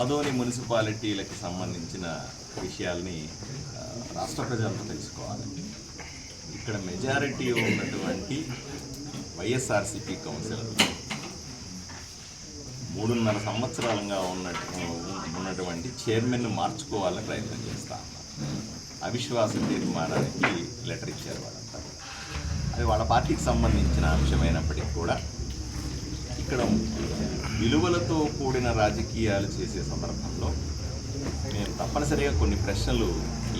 ఆదోని మున్సిపాలిటీలకు సంబంధించిన విషయాల్ని రాష్ట్ర ప్రజలంతా తెలుసుకోవాలి. ఇక్కడ మెజారిటీ ఉన్నటువంటి వైఎస్ఆర్సిపి కౌన్సిల్ మూడున్నర సంవత్సరాలుగా ఉన్నట్టు ఉన్నటువంటి చైర్మన్ను మార్చుకోవాలని ప్రయత్నం చేస్తా అవిశ్వాస తీర్మానానికి లెటర్ ఇచ్చారు వాళ్ళంతా. అది వాళ్ళ పార్టీకి సంబంధించిన అంశమైనప్పటికీ కూడా ఇక్కడ విలువలతో కూడిన రాజకీయాలు చేసే సందర్భంలో మేము తప్పనిసరిగా కొన్ని ప్రశ్నలు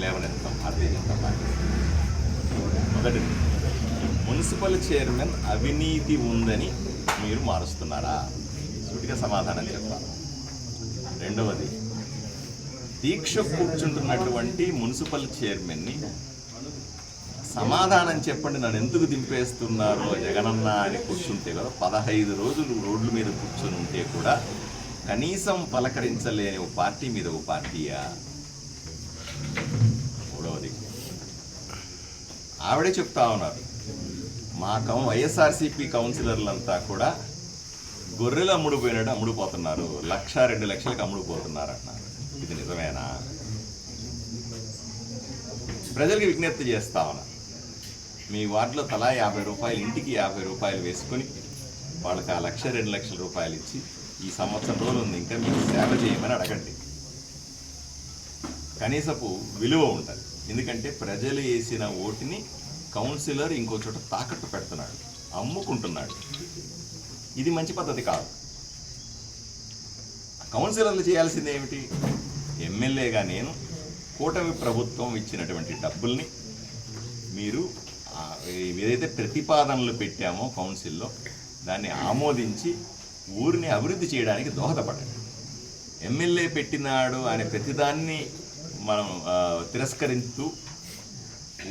లేవనెత్తాం భారతీయ జనతా పార్టీ మొదటిది మున్సిపల్ చైర్మన్ అవినీతి ఉందని మీరు మారుస్తున్నారా? సూటిగా సమాధానం చెప్పాలి. రెండవది దీక్ష కూర్చుంటున్నటువంటి మున్సిపల్ చైర్మన్ని సమాధానం చెప్పండి నన్ను ఎందుకు దింపేస్తున్నారో? జగనన్న అని కూర్చుంటే కదా పదహైదు రోజులు రోడ్ల మీద కూర్చొని ఉంటే కూడా కనీసం పలకరించలేని ఒక పార్టీ మీద ఒక పార్టీయా? మూడవది. ఆవిడే చెప్తా ఉన్నారు మా కౌ వైఎస్ఆర్సీపీ కౌన్సిలర్లంతా కూడా గొర్రెలు అమ్ముడుపోయినట్టు అమ్ముడుపోతున్నారు లక్ష రెండు లక్షలకు అమ్ముడుపోతున్నారు అన్నారు ఇది నిజమేనా? ప్రజలకి విజ్ఞప్తి చేస్తా ఉన్నా. మీ వార్డులో తలా యాభై రూపాయలు ఇంటికి యాభై రూపాయలు వేసుకొని వాళ్ళకి ఆ లక్ష రెండు లక్షల రూపాయలు ఇచ్చి ఈ సంవత్సరం రోజులు ఉంది. ఇంకా మీకు సేవ చేయమని అడగండి. కనీసపు విలువ ఉంటుంది. ఎందుకంటే ప్రజలు వేసిన ఓటుని కౌన్సిలర్ ఇంకో చోట తాకట్టు పెడుతున్నాడు అమ్ముకుంటున్నాడు. ఇది మంచి పద్ధతి కాదు. కౌన్సిలర్లు చేయాల్సింది ఏమిటి? ఎమ్మెల్యేగా నేను కూటమి ప్రభుత్వం ఇచ్చినటువంటి డబ్బుల్ని మీరు ఏదైతే ప్రతిపాదనలు పెట్టామో కౌన్సిల్లో దాన్ని ఆమోదించి ఊరిని అభివృద్ధి చేయడానికి దోహదపడండి ఎమ్మెల్యే పెట్టినాడు అనే ప్రతిదాన్ని మనం తిరస్కరిస్తూ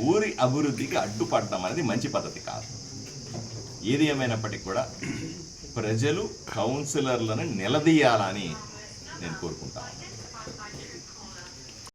ఊరి అభివృద్ధికి అడ్డుపడడం అనేది మంచి పద్ధతి కాదు. ఏది ఏమైనప్పటికీ కూడా ప్రజలు కౌన్సిలర్లను నిలదీయాలని నేను కోరుకుంటాను